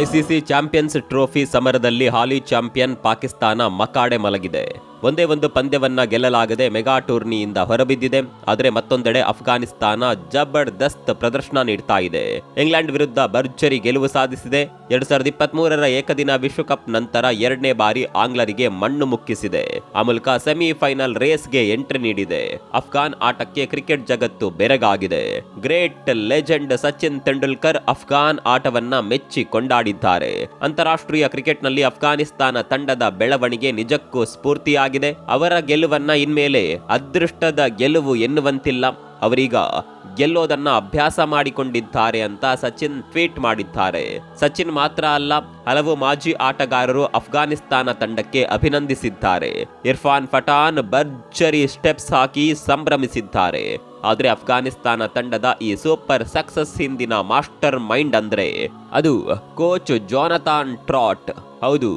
ICC champions trophy ಸಮರದಲ್ಲಿ ಹಾಲಿ champion Pakistan ಮಕಾಡೆ ಮಲಗಿದೆ. ಒಂದೇ ಒಂದು ಪಂದ್ಯವನ್ನ ಗೆಲ್ಲಲಾಗದೆ ಮೆಗಾ ಟೂರ್ನಿಯಿಂದ ಹೊರಬಿದ್ದಿದೆ. ಆದರೆ ಮತ್ತೊಂದೆಡೆ ಅಫ್ಘಾನಿಸ್ತಾನ ಜಬರ್ದಸ್ತ್ ಪ್ರದರ್ಶನ ನೀಡ್ತಾ ಇದೆ. ಇಂಗ್ಲೆಂಡ್ ವಿರುದ್ಧ ಭರ್ಜರಿ ಗೆಲುವು ಸಾಧಿಸಿದೆ. ಎರಡ್ ಸಾವಿರದ ಇಪ್ಪತ್ತ್ ಮೂರರ ಏಕದಿನ ವಿಶ್ವಕಪ್ ನಂತರ ಎರಡನೇ ಬಾರಿ ಆಂಗ್ಲರಿಗೆ ಮಣ್ಣು ಮುಕ್ಕಿಸಿದೆ. ಆ ಮೂಲಕ ಸೆಮಿಫೈನಲ್ ರೇಸ್ಗೆ ಎಂಟ್ರಿ ನೀಡಿದೆ. ಅಫ್ಘಾನ್ ಆಟಕ್ಕೆ ಕ್ರಿಕೆಟ್ ಜಗತ್ತು ಬೆರಗಾಗಿದೆ. ಗ್ರೇಟ್ ಲೆಜೆಂಡ್ ಸಚಿನ್ ತೆಂಡೂಲ್ಕರ್ ಅಫ್ಘಾನ್ ಆಟವನ್ನ ಮೆಚ್ಚಿ ಕೊಂಡಾಡಿದ್ದಾರೆ. ಅಂತಾರಾಷ್ಟ್ರೀಯ ಕ್ರಿಕೆಟ್ನಲ್ಲಿ ಅಫ್ಘಾನಿಸ್ತಾನ ತಂಡದ ಬೆಳವಣಿಗೆ ನಿಜಕ್ಕೂ ಸ್ಫೂರ್ತಿಯಾಗಿದೆ. ಅವರ ಗೆಲುವನ್ನ ಇನ್ಮೇಲೆ ಅದೃಷ್ಟದ ಗೆಲುವು ಎನ್ನುವಂತಿಲ್ಲ. ಅವರೀಗ ಗೆಲ್ಲೋದನ್ನ ಅಭ್ಯಾಸ ಮಾಡಿಕೊಂಡಿದ್ದಾರೆ ಅಂತ ಸಚಿನ್ ಟ್ವೀಟ್ ಮಾಡಿದ್ದಾರೆ. ಸಚಿನ್ ಮಾತ್ರ ಅಲ್ಲ, ಹಲವು ಮಾಜಿ ಆಟಗಾರರು ಅಫ್ಘಾನಿಸ್ತಾನ ತಂಡಕ್ಕೆ ಅಭಿನಂದಿಸಿದ್ದಾರೆ. ಇರ್ಫಾನ್ ಪಠಾನ್ ಭರ್ಜರಿ ಸ್ಟೆಪ್ಸ್ ಹಾಕಿ ಸಂಭ್ರಮಿಸಿದ್ದಾರೆ. ಆದರೆ ಅಫ್ಘಾನಿಸ್ತಾನ ತಂಡದ ಈ ಸೂಪರ್ ಸಕ್ಸಸ್ ಹಿಂದಿನ ಮಾಸ್ಟರ್ ಮೈಂಡ್ ಅಂದ್ರೆ ಅದು ಕೋಚ್ ಜೋನಥಾನ್ ಟ್ರಾಟ್. ಹೌದು,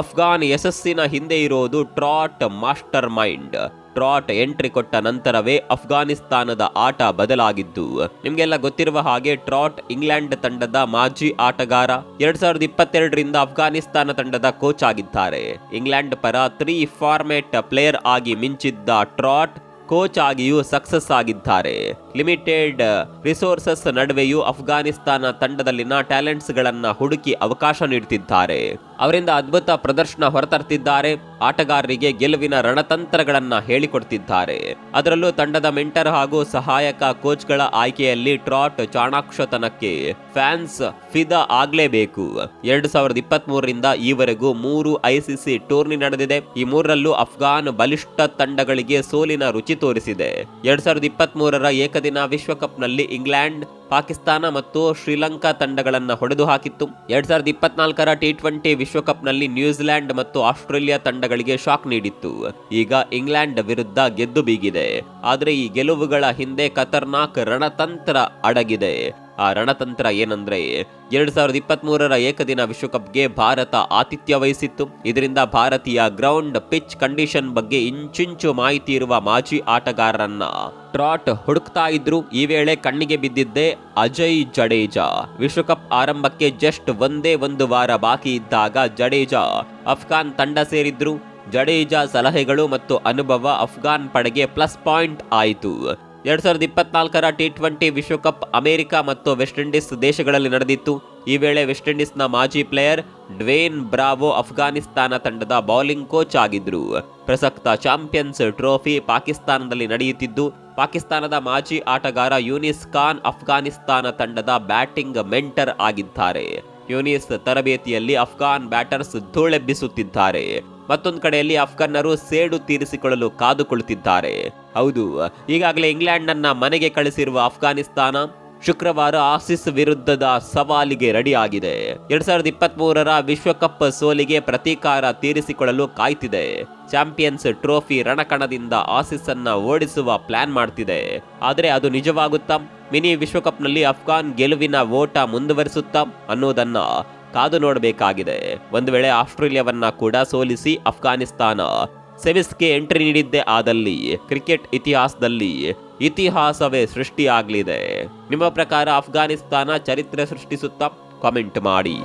ಅಫ್ಘಾನ್ ಯಶಸ್ಸಿನ ಹಿಂದೆ ಇರೋದು Trott master mind. Trott entry ಕೊಟ್ಟ ನಂತರವೇ ಅಫ್ಘಾನಿಸ್ತಾನದ ಆಟ ಬದಲಾಗಿದ್ದು. ನಿಮಗೆಲ್ಲ ಗೊತ್ತಿರುವ ಹಾಗೆ ಟ್ರಾಟ್ ಇಂಗ್ಲೆಂಡ್ ತಂಡದ ಮಾಜಿ ಆಟಗಾರ ಎರಡ್ ಸಾವಿರದ ಇಪ್ಪತ್ತೆರಡರಿಂದ ಅಫ್ಘಾನಿಸ್ತಾನ ತಂಡದ ಕೋಚ್ ಆಗಿದ್ದಾರೆ. ಇಂಗ್ಲೆಂಡ್ ಪರ ತ್ರೀ ಫಾರ್ಮೆಟ್ ಪ್ಲೇಯರ್ ಆಗಿ ಮಿಂಚಿದ್ದ ಟ್ರಾಟ್ ಕೋಚ್ ಆಗಿಯೂ ಸಕ್ಸಸ್ ಆಗಿದ್ದಾರೆ. ಲಿಮಿಟೆಡ್ ರಿಸೋರ್ಸಸ್ ನಡುವೆಯೂ ಅಫ್ಘಾನಿಸ್ತಾನ ತಂಡದಲ್ಲಿನ ಟ್ಯಾಲೆಂಟ್ಸ್ ಗಳನ್ನ ಹುಡುಕಿ ಅವಕಾಶ ನೀಡುತ್ತಿದ್ದಾರೆ ಅವರಿಂದ ಅದ್ಭುತ ಪ್ರದರ್ಶನ ಹೊರತರ್ತಿದ್ದಾರೆ. ಆಟಗಾರರಿಗೆ ಗೆಲುವಿನ ರಣತಂತ್ರಗಳನ್ನ ಹೇಳಿಕೊಡ್ತಿದ್ದಾರೆ. ಅದರಲ್ಲೂ ತಂಡದ ಮೆಂಟರ್ ಹಾಗೂ ಸಹಾಯಕ ಕೋಚ್ಗಳ ಆಯ್ಕೆಯಲ್ಲಿ ಟ್ರಾಟ್ ಚಾಣಾಕ್ಷತನಕ್ಕೆ ಫ್ಯಾನ್ಸ್ ಫಿದಾ ಆಗ್ಲೇಬೇಕು. ಎರಡ್ ಸಾವಿರದ ಇಪ್ಪತ್ತ್ ಮೂರರಿಂದ ಈವರೆಗೂ ಮೂರು ಐಸಿಸಿ ಟೂರ್ನಿ ನಡೆದಿದೆ. ಈ ಮೂರರಲ್ಲೂ ಅಫ್ಘಾನ್ ಬಲಿಷ್ಠ ತಂಡಗಳಿಗೆ ಸೋಲಿನ ರುಚಿ ತೋರಿಸಿದೆ. ಎರಡ್ ಸಾವಿರದ ಇಪ್ಪತ್ತ್ ಮೂರರ ಏಕದಿನ ವಿಶ್ವಕಪ್ನಲ್ಲಿ ಇಂಗ್ಲೆಂಡ್, ಪಾಕಿಸ್ತಾನ ಮತ್ತು ಶ್ರೀಲಂಕಾ ತಂಡಗಳನ್ನು ಹೊಡೆದು ಹಾಕಿತ್ತು ಎರಡ್ ಸಾವಿರದ ಇಪ್ಪತ್ನಾಲ್ಕರ ಟಿ ಟ್ವೆಂಟಿ ವಿಶ್ವಕಪ್ನಲ್ಲಿ ನ್ಯೂಜಿಲೆಂಡ್ ಮತ್ತು ಆಸ್ಟ್ರೇಲಿಯಾ ತಂಡಗಳಿಗೆ ಶಾಕ್ ನೀಡಿತ್ತು. ಈಗ ಇಂಗ್ಲೆಂಡ್ ವಿರುದ್ಧ ಗೆದ್ದು ಬೀಗಿದೆ. ಆದರೆ ಈ ಗೆಲುವುಗಳ ಹಿಂದೆ ಖತರ್ನಾಕ್ ರಣತಂತ್ರ ಅಡಗಿದೆ. ಆ ರಣತಂತ್ರ ಏನಂದ್ರೆ ಎರಡ್ ಸಾವಿರದ ಇಪ್ಪತ್ತ್ ಮೂರರ ಏಕದಿನ ವಿಶ್ವಕಪ್ಗೆ ಭಾರತ ಆತಿಥ್ಯ ವಹಿಸಿತ್ತು. ಇದರಿಂದ ಭಾರತೀಯ ಗ್ರೌಂಡ್ ಪಿಚ್ ಕಂಡೀಷನ್ ಬಗ್ಗೆ ಇಂಚಿಂಚು ಮಾಹಿತಿ ಇರುವ ಮಾಜಿ ಆಟಗಾರರನ್ನ ಟ್ರಾಟ್ ಹುಡುಕ್ತಾ ಇದ್ರು. ಈ ವೇಳೆ ಕಣ್ಣಿಗೆ ಬಿದ್ದಿದ್ದೆ ಅಜಯ್ ಜಡೇಜಾ. ವಿಶ್ವಕಪ್ ಆರಂಭಕ್ಕೆ ಜಸ್ಟ್ ಒಂದೇ ಒಂದು ವಾರ ಬಾಕಿ ಇದ್ದಾಗ ಜಡೇಜಾ ಅಫ್ಘಾನ್ ತಂಡ ಸೇರಿದ್ರು. ಜಡೇಜಾ ಸಲಹೆಗಳು ಮತ್ತು ಅನುಭವ ಅಫ್ಘಾನ್ ಪಡೆಗೆ ಪ್ಲಸ್ ಪಾಯಿಂಟ್ ಆಯಿತು. ಎರಡ್ ಸಾವಿರದ ಇಪ್ಪತ್ನಾಲ್ಕರ ಟಿ ಟ್ವೆಂಟಿ ವಿಶ್ವಕಪ್ ಅಮೆರಿಕ ಮತ್ತು ವೆಸ್ಟ್ ಇಂಡೀಸ್ ದೇಶಗಳಲ್ಲಿ ನಡೆದಿತ್ತು. ಈ ವೇಳೆ ವೆಸ್ಟ್ ಇಂಡೀಸ್ನ ಮಾಜಿ ಪ್ಲೇಯರ್ ಡ್ವೇನ್ ಬ್ರಾವೋ ಅಫ್ಘಾನಿಸ್ತಾನ ತಂಡದ ಬೌಲಿಂಗ್ ಕೋಚ್ ಆಗಿದ್ರು. ಪ್ರಸಕ್ತ ಚಾಂಪಿಯನ್ಸ್ ಟ್ರೋಫಿ ಪಾಕಿಸ್ತಾನದಲ್ಲಿ ನಡೆಯುತ್ತಿದ್ದು, ಪಾಕಿಸ್ತಾನದ ಮಾಜಿ ಆಟಗಾರ ಯೂನಿಸ್ ಖಾನ್ ಅಫ್ಘಾನಿಸ್ತಾನ ತಂಡದ ಬ್ಯಾಟಿಂಗ್ ಮೆಂಟರ್ ಆಗಿದ್ದಾರೆ. ಯೂನಿಸ್ ತರಬೇತಿಯಲ್ಲಿ ಅಫ್ಘಾನ್ ಬ್ಯಾಟರ್ಸ್ ಧೂಳೆಬ್ಬಿಸುತ್ತಿದ್ದಾರೆ. ಮತ್ತೊಂದು ಕಡೆಯಲ್ಲಿ ಅಫ್ಘನ್ನರು ಸೇಡು ತೀರಿಸಿಕೊಳ್ಳಲು ಕಾದುಕೊಳ್ಳುತ್ತಿದ್ದಾರೆ. ಹೌದು, ಈಗಾಗಲೇ ಇಂಗ್ಲೆಂಡ್ನನ್ನ ಮನೆಗೆ ಕಳಿಸಿರುವ ಅಫ್ಘಾನಿಸ್ತಾನ ಶುಕ್ರವಾರ ಆಸಿಸ್ ವಿರುದ್ಧದ ಸವಾಲಿಗೆ ರೆಡಿಯಾಗಿದೆ. ಎರಡ್ ಸಾವಿರದ ಇಪ್ಪತ್ತ್ ಮೂರರ ವಿಶ್ವಕಪ್ ಸೋಲಿಗೆ ಪ್ರತೀಕಾರ ತೀರಿಸಿಕೊಳ್ಳಲು ಕಾಯ್ತಿದೆ. ಚಾಂಪಿಯನ್ಸ್ ಟ್ರೋಫಿ ರಣಕಣದಿಂದ ಆಸಿಸ್ ಅನ್ನ ಓಡಿಸುವ ಪ್ಲಾನ್ ಮಾಡ್ತಿದೆ. ಆದರೆ ಅದು ನಿಜವಾಗುತ್ತಾ? ಮಿನಿ ವಿಶ್ವಕಪ್ನಲ್ಲಿ ಅಫ್ಘಾನ್ ಗೆಲುವಿನ ಓಟ ಮುಂದುವರಿಸುತ್ತಾ? ಅನ್ನೋದನ್ನ ಕಾದು ನೋಡಬೇಕಾಗಿದೆ. ಒಂದು ವೇಳೆ ಆಸ್ಟ್ರೇಲಿಯಾವನ್ನ ಕೂಡ ಸೋಲಿಸಿ ಅಫ್ಘಾನಿಸ್ತಾನ ಸೆಮಿಸ್ಗೆ ಎಂಟ್ರಿ ನೀಡಿದ್ದೇ ಆದಲ್ಲಿ, ಕ್ರಿಕೆಟ್ ಇತಿಹಾಸದಲ್ಲಿ ಇತಿಹಾಸವೇ ಸೃಷ್ಟಿಯಾಗಲಿದೆ. ನಿಮ್ಮ ಪ್ರಕಾರ ಅಫ್ಘಾನಿಸ್ತಾನ ಚರಿತ್ರೆ ಸೃಷ್ಟಿಸುತ್ತಾ? ಕಾಮೆಂಟ್ ಮಾಡಿ.